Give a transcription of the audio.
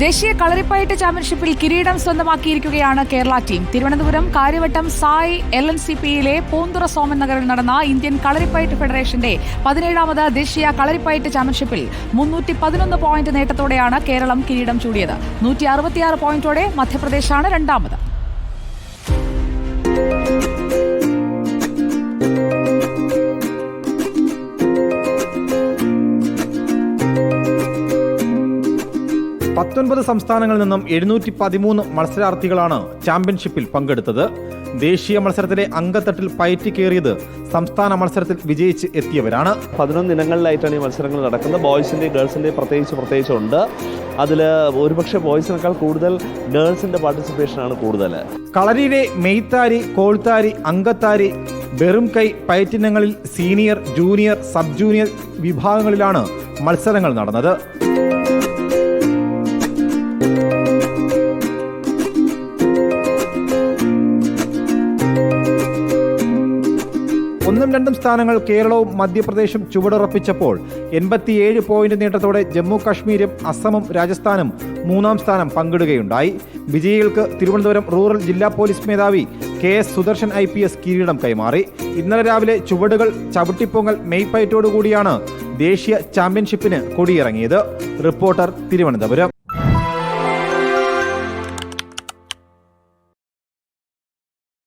ദേശീയ കളരിപ്പയറ്റ് ചാമ്പ്യൻഷിപ്പിൽ കിരീടം സ്വന്തമാക്കിയിരിക്കുകയാണ് Kerala team. Thiruvananthapuram Kariavattom SAI L N C പിയിലെ പൂന്തുറ സോമൻ നഗറിൽ നടന്ന ഇന്ത്യൻ കളരിപ്പയറ്റ് ഫെഡറേഷന്റെ പതിനേഴാമത് ദേശീയ കളരിപ്പയറ്റ് ചാമ്പ്യൻഷിപ്പിൽ മുന്നൂറ്റി പതിനൊന്ന് പോയിന്റ് നേട്ടത്തോടെയാണ് കേരളം കിരീടം ചൂടിയത്. നൂറ്റി അറുപത്തിയാറ് പോയിന്റോടെ മധ്യപ്രദേശാണ് രണ്ടാമത്. പത്തൊൻപത് സംസ്ഥാനങ്ങളിൽ നിന്നും എഴുന്നൂറ്റി പതിമൂന്ന് മത്സരാർത്ഥികളാണ് ചാമ്പ്യൻഷിപ്പിൽ പങ്കെടുത്തത്. ദേശീയ മത്സരത്തിലെ അങ്കത്തട്ടിൽ പയറ്റി കയറിയത് സംസ്ഥാന മത്സരത്തിൽ വിജയിച്ച് എത്തിയവരാണ്. പതിനൊന്ന് ഇനങ്ങളിലായിട്ടാണ് ഈ മത്സരങ്ങൾ നടക്കുന്നത്. ബോയ്സിന്റെയും ഗേൾസിന്റെയും പ്രത്യേകിച്ച് പ്രത്യേകിച്ചുണ്ട്. അതിൽ ഒരുപക്ഷെ ബോയ്സിനേക്കാൾ കൂടുതൽ ഗേൾസിന്റെ പാർട്ടിസിപ്പേഷനാണ് കൂടുതൽ കളരിയിലെ മെയ്ത്താരി കോൾത്താരി അങ്കത്താരി വെറും കൈ പയറ്റിനങ്ങളിൽ സീനിയർ ജൂനിയർ സബ് ജൂനിയർ വിഭാഗങ്ങളിലാണ് മത്സരങ്ങൾ നടന്നത്. ഒന്നും രണ്ടും സ്ഥാനങ്ങൾ കേരളവും മധ്യപ്രദേശും ചുവടുറപ്പിച്ചപ്പോൾ എൺപത്തിയേഴ് പോയിന്റ് നേട്ടത്തോടെ ജമ്മു കാശ്മീരും അസമും രാജസ്ഥാനും മൂന്നാം സ്ഥാനം പങ്കിടുകയുണ്ടായി. വിജയികൾക്ക് തിരുവനന്തപുരം റൂറൽ ജില്ലാ പോലീസ് മേധാവി K S Sudarshan I P S കിരീടം കൈമാറി. ഇന്നലെ രാവിലെ ചുവടുകൾ ചവിട്ടിപ്പൊങ്ങൽ മെയ്പയറ്റോടുകൂടിയാണ് ദേശീയ ചാമ്പ്യൻഷിപ്പിന് കൊടിയിറങ്ങിയത്. റിപ്പോർട്ടർ തിരുവനന്തപുരം.